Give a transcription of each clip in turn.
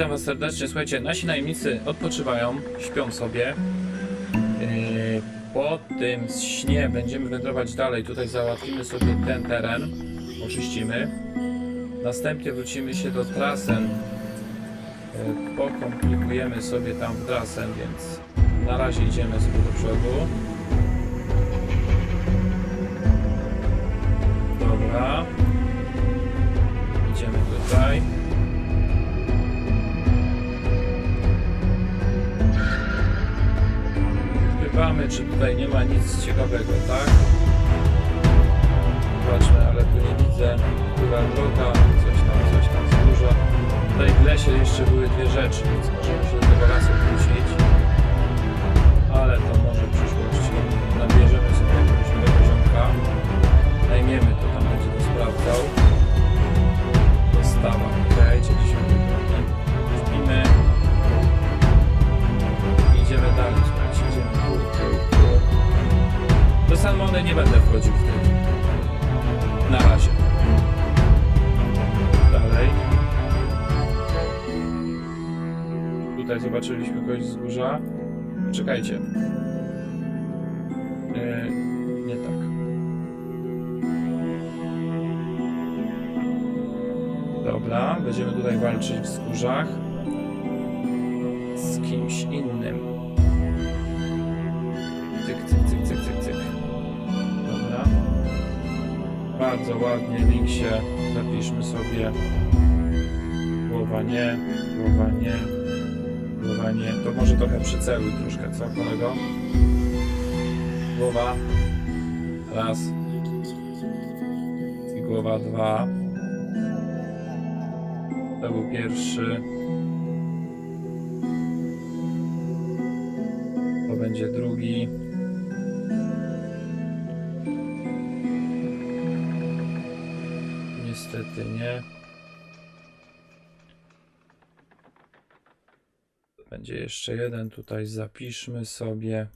Witam was serdecznie. Słuchajcie, nasi najemnicy odpoczywają, śpią sobie. Yy, po tym śnie będziemy wędrować dalej. Tutaj załatwimy sobie ten teren, oczyścimy. Następnie wrócimy się do Trasen. Yy, pokomplikujemy sobie tam w Trasen, więc na razie idziemy sobie do przodu. Dobra. Idziemy tutaj. Czy tutaj nie ma nic ciekawego, tak? Zobaczmy, ale tu nie widzę. Była droga, coś tam, coś tam wzgórza. Tutaj w lesie jeszcze były dwie rzeczy, więc możemy się do tego lasu wrócić. Ale to może w przyszłości. Nabierzemy sobie jakiegoś nowego ziomka. Najmiemy to, tam będzie to sprawdzał. Dostawa, okej, okay, 90 Śpimy. Idziemy dalej, Salmony nie będę wchodził w tym. Na razie. Dalej. Tutaj zobaczyliśmy kogoś z górza. Czekajcie. Yy, nie tak. Dobra, będziemy tutaj walczyć w wzgórzach z kimś innym. Bardzo ładnie, Linksie. Zapiszmy sobie. Głowa nie, głowa nie, głowa nie. To może trochę przyceluj troszkę, co kolego? Głowa. Raz. I głowa dwa. To był pierwszy. To będzie drugi. Niestety nie. Będzie jeszcze jeden. Tutaj zapiszmy sobie.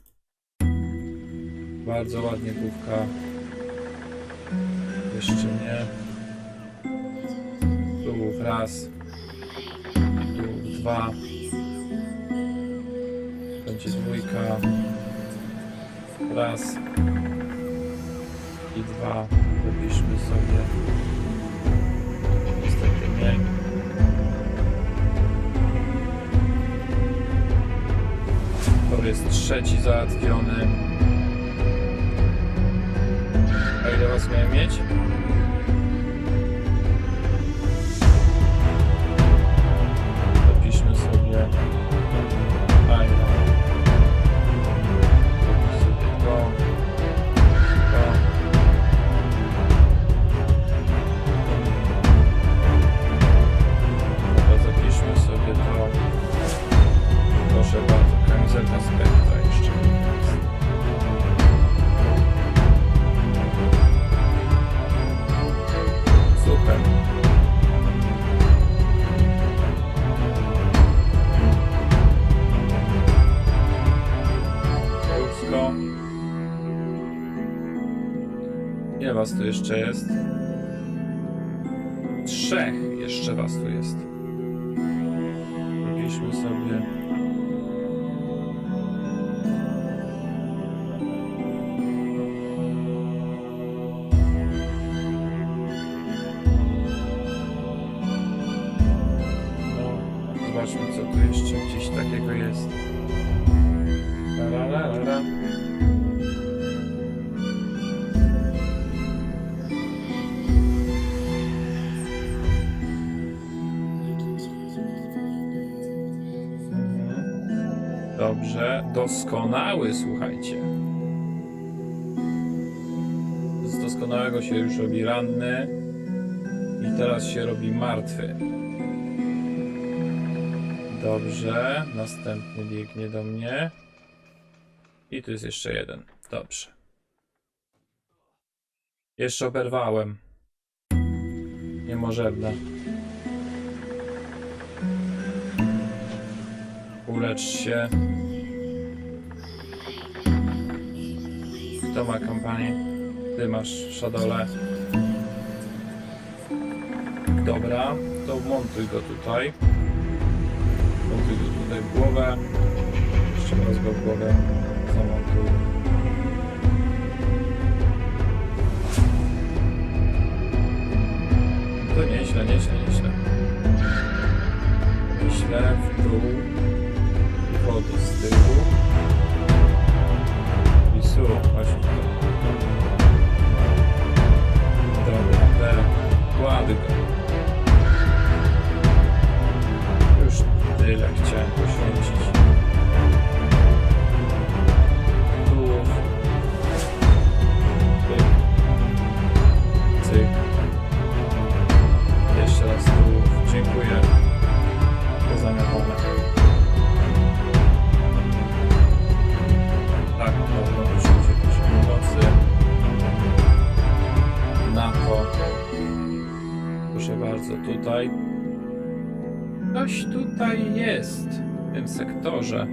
Bardzo ładnie główka. Jeszcze nie. Tu raz. Tu dwa. Będzie dwójka. Raz. I dwa. Zapiszmy sobie. Nie. To jest trzeci załatwiony. A ile was miałem mieć? Zapiszmy sobie. Was tu jeszcze jest? Doskonały, słuchajcie. Z doskonałego się już robi ranny i teraz się robi martwy. Dobrze, następny biegnie do mnie. I tu jest jeszcze jeden. Dobrze. Jeszcze oberwałem. Niemożebne. Ulecz się. Kto ma kampanię? Ty masz szadole. Dobra, to montuj go tutaj. zamontuj go tutaj w głowę. Jeszcze raz go w głowę zamontuj. To nieźle, nieźle, nieźle. Myślę w dół i wody z tyłu. I su, chodź tutaj. Dobra, te go. Już tyle chciałem poświęcić. Bardzo, tutaj. Ktoś tutaj jest w tym sektorze.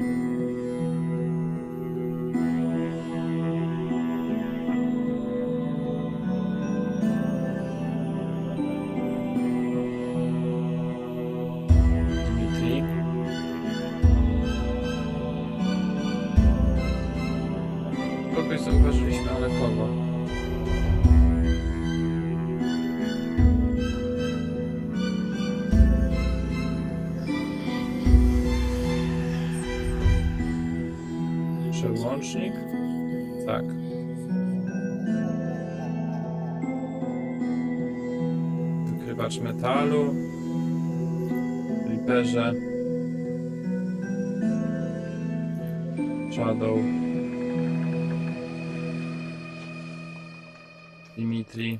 Reaperze. Shadow. Dimitri.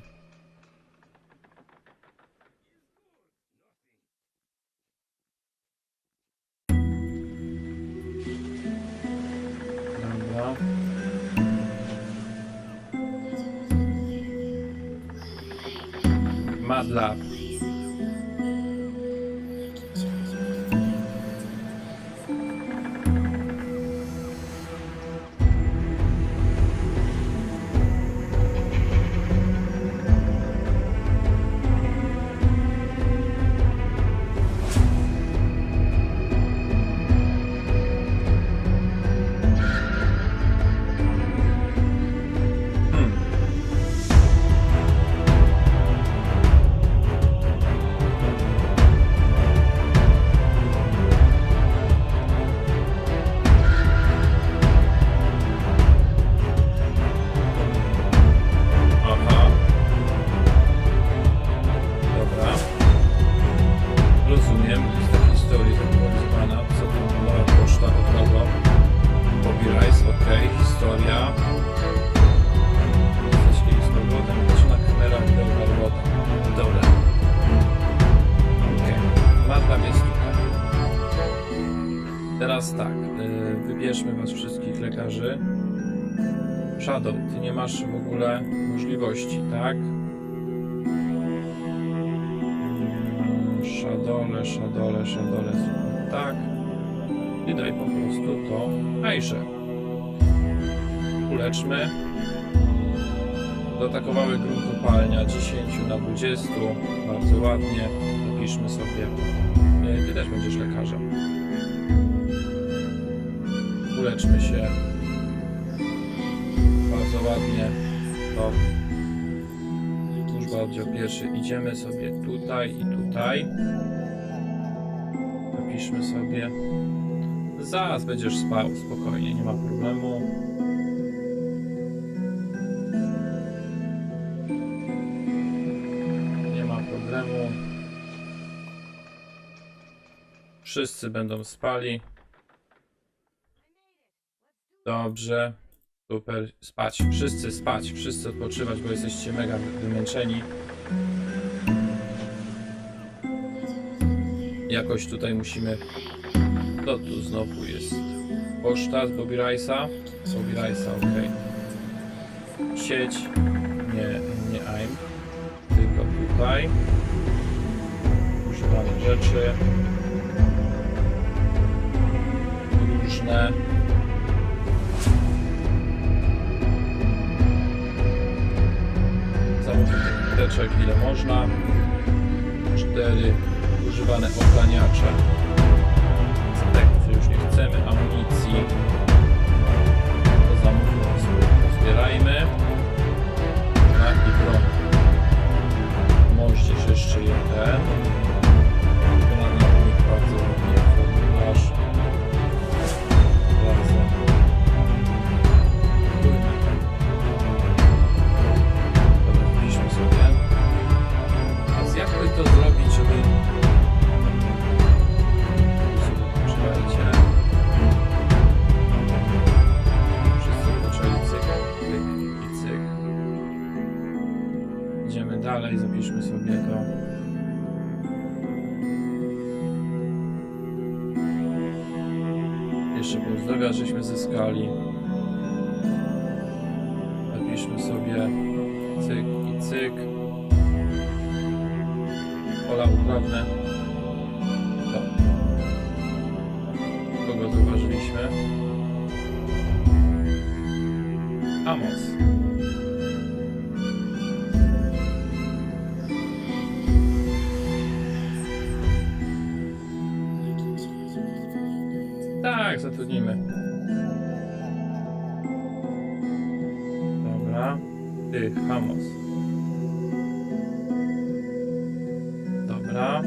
Nie masz w ogóle możliwości, tak? Szadole, szadole, szadole, tak. I daj po prostu to Ajże. Uleczmy. Zaatakowały grunt kopalnia 10 na 20. Bardzo ładnie. Napiszmy sobie. E, Ty też będziesz lekarzem. Uleczmy się. Bardzo ładnie. To służba oddział pierwszy. Idziemy sobie tutaj i tutaj. Napiszmy sobie. Zaraz będziesz spał spokojnie, nie ma problemu. Nie ma problemu. Wszyscy będą spali. Dobrze. Super. Spać. Wszyscy spać. Wszyscy odpoczywać, bo jesteście mega wymęczeni. Jakoś tutaj musimy... To tu znowu jest poczta z Bobby Rice'a. Bobby Rice'a, ok. Sieć. Nie, nie AIM. Tylko tutaj. Używane rzeczy. Różne. Teczek ile można. Cztery używane ochraniacze. chcemy amunicji, to zamówmy zbierajmy. Tak, i broń. Moździerz jeszcze jeden. Bardzo ładnie, Tak, zatrudnimy. Dobra. Ty, Hamos. Dobra.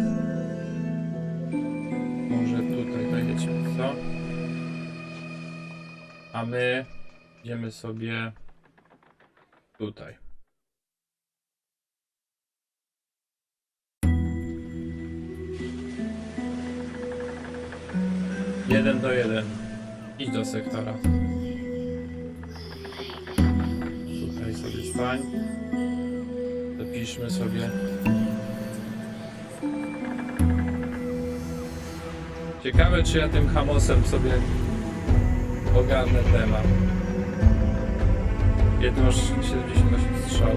Może tutaj dojedziemy, co? A my idziemy sobie tutaj. Jeden do jeden. Idź do sektora. Tutaj sobie stań. Zapiszmy sobie. Ciekawe, czy ja tym hamosem sobie ogarnę temat. Jednoż 78 strzał.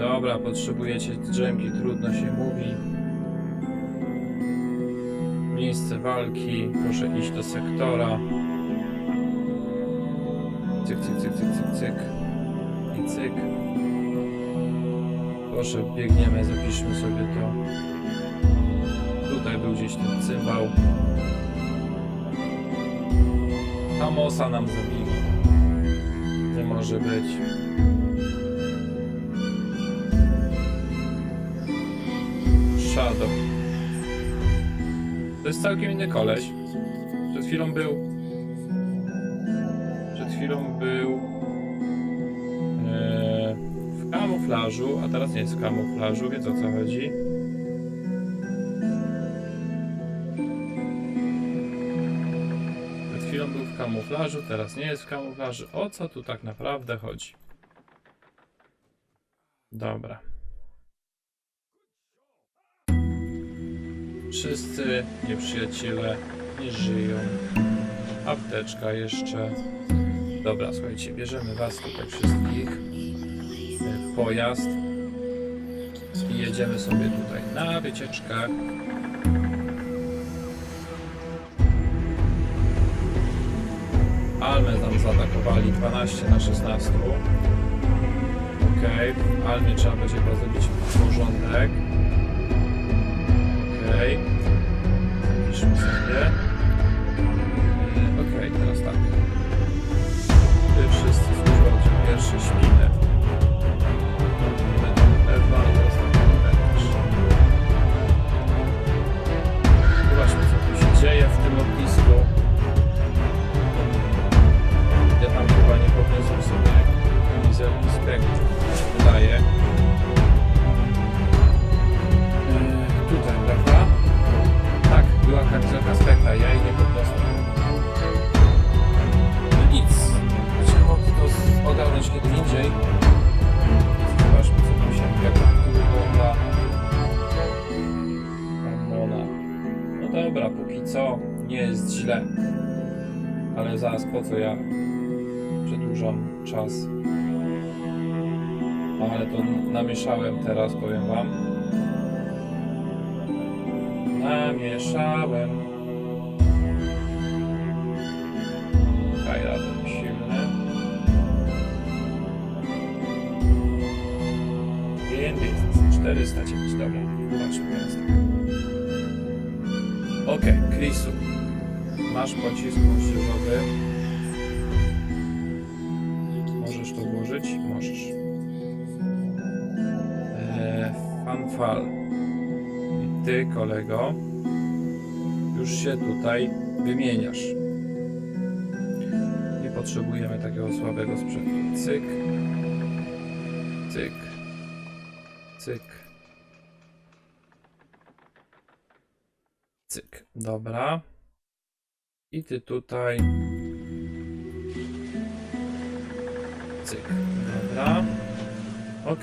Dobra, potrzebujecie drzemki, trudno się mówi. Miejsce walki, proszę iść do sektora. Cyk, cyk, cyk, cyk, cyk, cyk. I cyk. Proszę, biegniemy, zapiszmy sobie to. Tutaj był gdzieś ten cymbał. Hamosa nam zabili. Nie może być. Shadow. To jest całkiem inny koleś. Przed chwilą był. Przed chwilą był. e, w kamuflażu, a teraz nie jest w kamuflażu, więc o co chodzi? Przed chwilą był w kamuflażu, teraz nie jest w kamuflażu. O co tu tak naprawdę chodzi? Dobra. Wszyscy nieprzyjaciele nie żyją. Apteczka jeszcze. Dobra, słuchajcie, bierzemy was tutaj wszystkich pojazd i jedziemy sobie tutaj na wycieczkę. Almę nam zaatakowali 12 na 16. Okej, w Almie trzeba będzie chyba zrobić porządek. Okej. Zapiszmy sobie. E, Okej, teraz tak. Wszyscy oddział pierwszy śpimy. Namieszałem teraz, powiem wam. Namieszałem. Kajratem silny. Pięć jest 409, dobra. Zobaczmy tak. Okej, Chrisu. Masz pocisk moździerzowy. Kolego, już się tutaj wymieniasz. Nie potrzebujemy takiego słabego sprzętu. Cyk. Cyk. Cyk. Cyk. Dobra. I ty tutaj. Cyk. Dobra. Ok.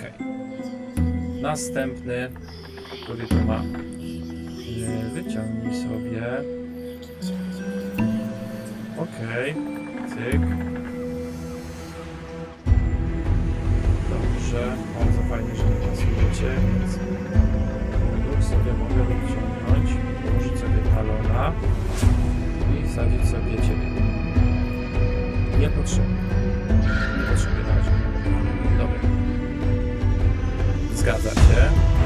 Następny, który tu ma. Wyciągnij sobie. Ok. Cyk. Dobrze. Bardzo fajnie, że nie pasujecie. Więc tu sobie mogę wyciągnąć. Położyć sobie talona i wsadzić sobie ciebie. Nie potrzebuję. Nie potrzebuję na razie. Dobra. Zgadza się.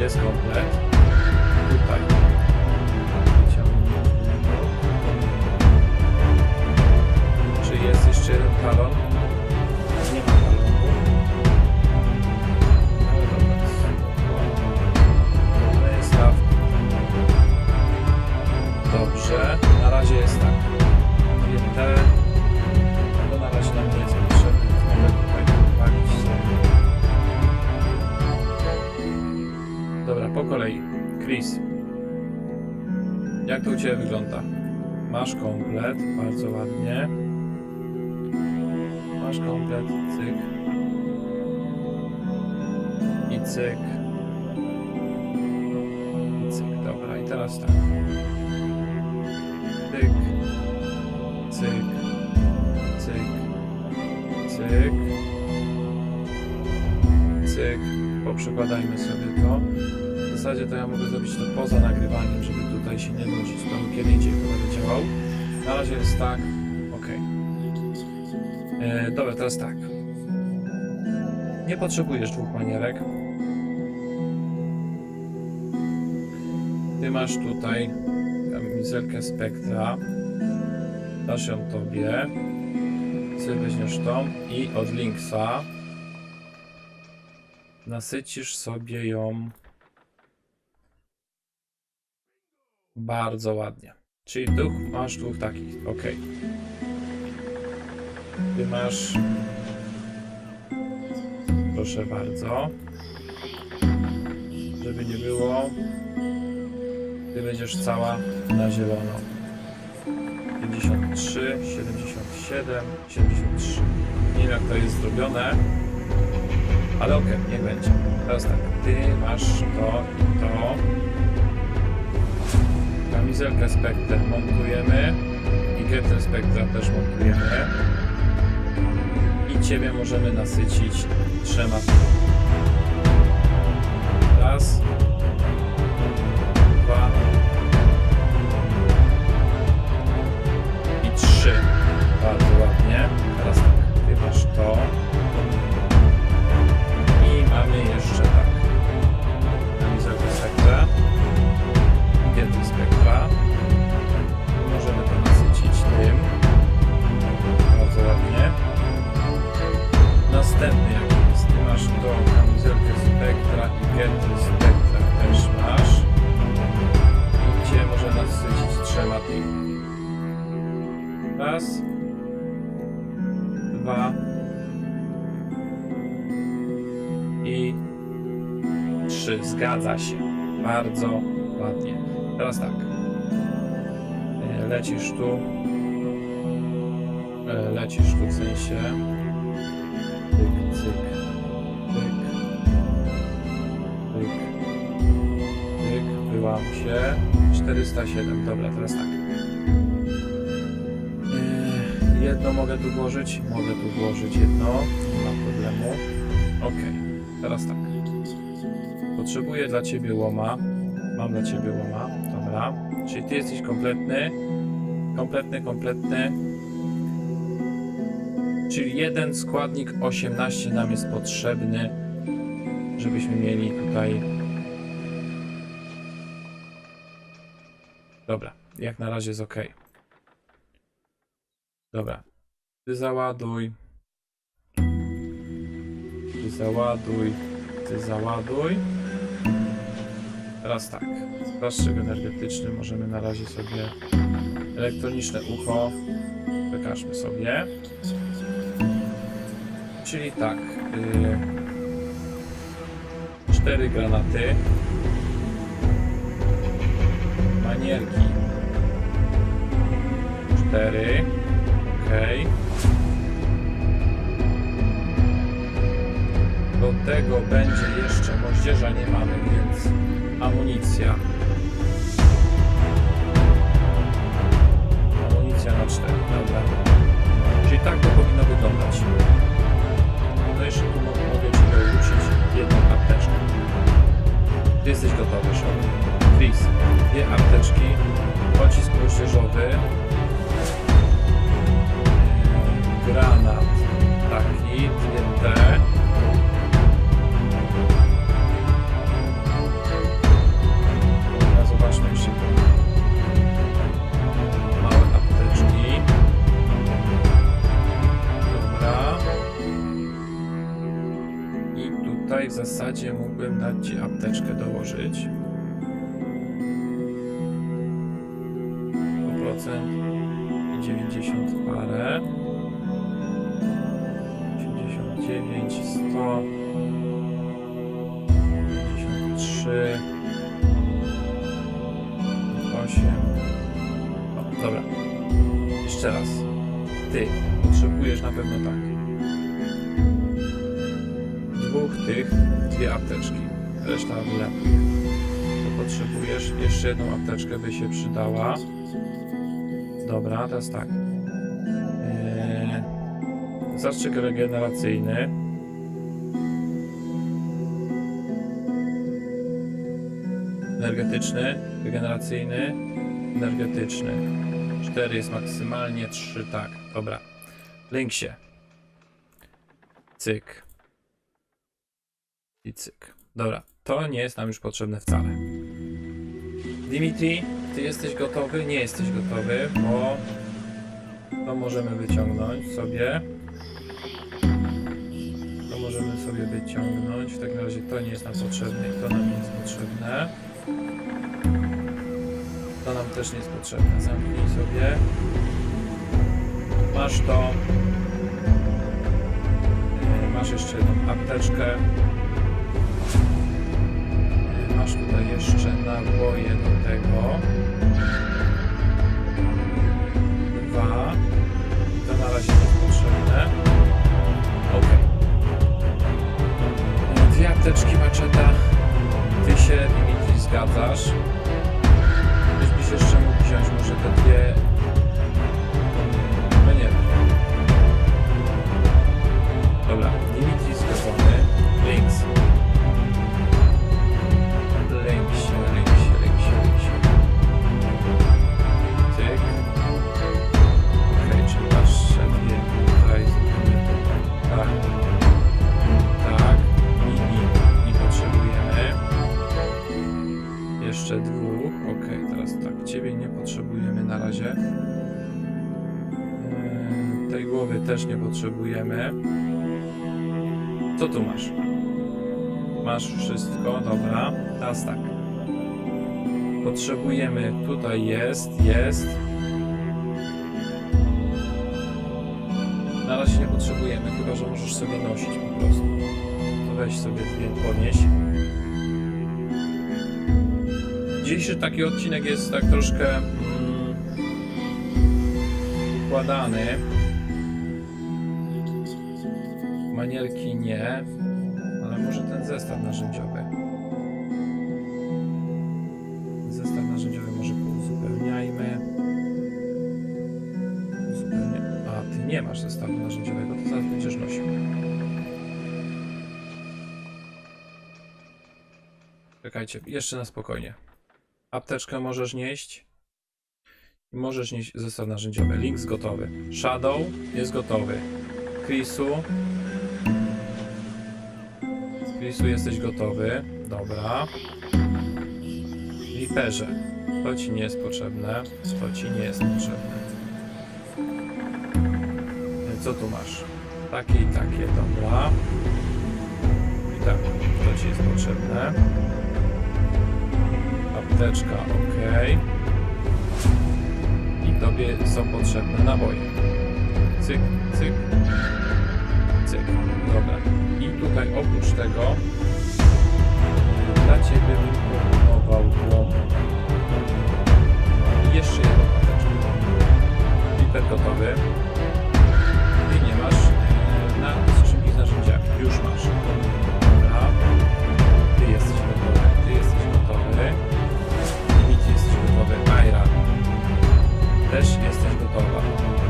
Jest komplet. Tutaj. Czy jest jeszcze jeden talon? Wygląda? Masz komplet, bardzo ładnie. Masz komplet, cyk. I cyk. I cyk, dobra. I teraz tak. Cyk. Cyk. Cyk. Cyk. Cyk. Poprzekładajmy sobie to. W zasadzie to ja mogę zrobić to poza nagrywaniem, żeby tutaj się nie. To kiedy indziej to będę działał. Na razie jest tak. Ok. E, dobra, teraz tak. Nie potrzebujesz dwóch manierek. Ty masz tutaj kamizelkę Spektra. Dasz ją tobie. Ty weźmiesz tą i od Linksa nasycisz sobie ją bardzo ładnie. Czyli tu masz dwóch takich. Ok. Ty masz. Proszę bardzo. Żeby nie było. Ty będziesz cała na zielono. 53, 77, 73. Nie wiem jak to jest zrobione. Ale okej, niech będzie. Teraz tak, ty masz to to. Kamizelkę Spectre montujemy. I Getę Spectra też montujemy. I ciebie możemy nasycić trzema. Raz. Dwa. I trzy. Bardzo ładnie. Następny jaki jest? Ty masz tą kamizelkę Spectra i Giety Spectra też masz. I Cię może nasycić trzema tymi. Raz. Dwa. I trzy. Zgadza się. Bardzo ładnie. Teraz tak. E, Lecisz tu. E, Lecisz tu w sensie. Mi się 407. Dobra, teraz tak. Yy, Jedno mogę tu włożyć. Mogę tu włożyć jedno. Nie ma problemu. Ok, teraz tak. Potrzebuję dla ciebie łoma. Mam dla ciebie łoma. Dobra. Czyli ty jesteś kompletny. Kompletny, kompletny. Czyli jeden składnik 18 nam jest potrzebny, żebyśmy mieli tutaj. Dobra, jak na razie jest ok. Dobra, ty załaduj. Ty załaduj. Ty załaduj. Teraz tak. Zastrzyk energetyczny możemy na razie sobie. Elektroniczne ucho. Wykażmy sobie. Czyli tak. y, cztery granaty. Manierki. Cztery. Okej. Do tego będzie jeszcze moździerza nie mamy, więc amunicja. Amunicja na cztery, dobra. Czyli tak to powinno wyglądać. No jeszcze tu mo- mogę Ci dorzucić jedną apteczkę. Ty jesteś gotowy, Sean. Chris, dwie apteczki, pocisk moździerzowy, granat taki, dwie te. Zobaczmy jeszcze. Małe apteczki. Dobra. I tutaj w zasadzie mógłbym dać Ci apteczkę dołożyć. Ty potrzebujesz na pewno tak. Dwóch tych, dwie apteczki. Reszta wylepuj. To potrzebujesz. Jeszcze jedną apteczkę by się przydała. Dobra, teraz tak. Eee, zastrzyk regeneracyjny. Energetyczny, regeneracyjny, energetyczny. 4 jest maksymalnie, 3 tak. Dobra. Link się. Cyk. I cyk. Dobra, to nie jest nam już potrzebne wcale. Dimitri, ty jesteś gotowy? Nie jesteś gotowy, bo to możemy wyciągnąć sobie. To możemy sobie wyciągnąć. W takim razie to nie jest nam potrzebne i to nam nie jest potrzebne. To nam też nie jest potrzebne. Zamknij sobie. Masz to. Yy, Masz jeszcze jedną apteczkę. Yy, Masz tutaj jeszcze naboje do tego. Dwa. To na razie nie jest potrzebne. Ok. Yy, Dwie apteczki maczeta. Ty się, Dimitri, zgadzasz. Byś jeszcze mógł wziąć może te dwie... też nie potrzebujemy. Co tu masz? Masz wszystko, dobra. Teraz tak. Potrzebujemy, tutaj jest, jest. Na razie nie potrzebujemy, chyba że możesz sobie nosić po prostu. To weź sobie dwie, podnieś. Dzisiejszy taki odcinek jest tak troszkę mm, układany manierki nie, ale może ten zestaw narzędziowy. Zestaw narzędziowy może pouzupełniajmy. Uzupełnia... A ty nie masz zestawu narzędziowego, to zaraz będziesz nosił. Czekajcie, jeszcze na spokojnie. Apteczkę możesz nieść. Możesz nieść zestaw narzędziowy. Links gotowy. Shadow jest gotowy. Chrisu Chrisu jesteś gotowy. Dobra. Reaperze. To ci nie jest potrzebne. To ci nie jest potrzebne. Co tu masz? Takie i takie, dobra. I tak, to ci jest potrzebne. Apteczka, ok. I tobie są potrzebne naboje. Cyk, cyk, cyk. I tutaj oprócz tego dla ciebie bym proponował jeszcze jedną apteczkę. Hiper gotowy. Ty nie masz na szybkich narzędziach. Już masz. Dobra. Ty jesteś gotowy. Ty jesteś gotowy. Mit jesteś gotowy. Majra. Też jesteś gotowa.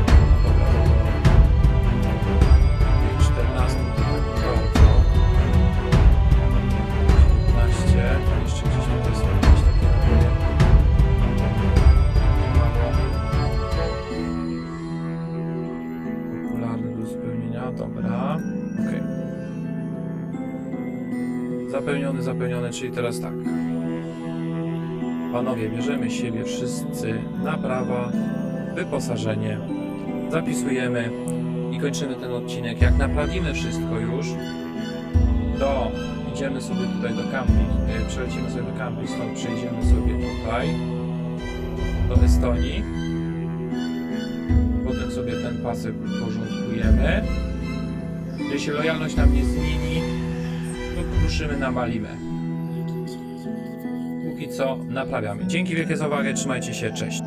Zapełniony, zapełniony, czyli teraz tak. Panowie, bierzemy siebie wszyscy na prawa, wyposażenie, zapisujemy i kończymy ten odcinek. Jak naprawimy wszystko już, to idziemy sobie tutaj do camping, e, przelecimy sobie do camping, stąd przejdziemy sobie tutaj do Estonii. Potem sobie ten pasek porządkujemy. Jeśli lojalność nam nie zmieni, ruszymy na Malimę. Póki co naprawiamy. Dzięki wielkie za uwagę, trzymajcie się, cześć.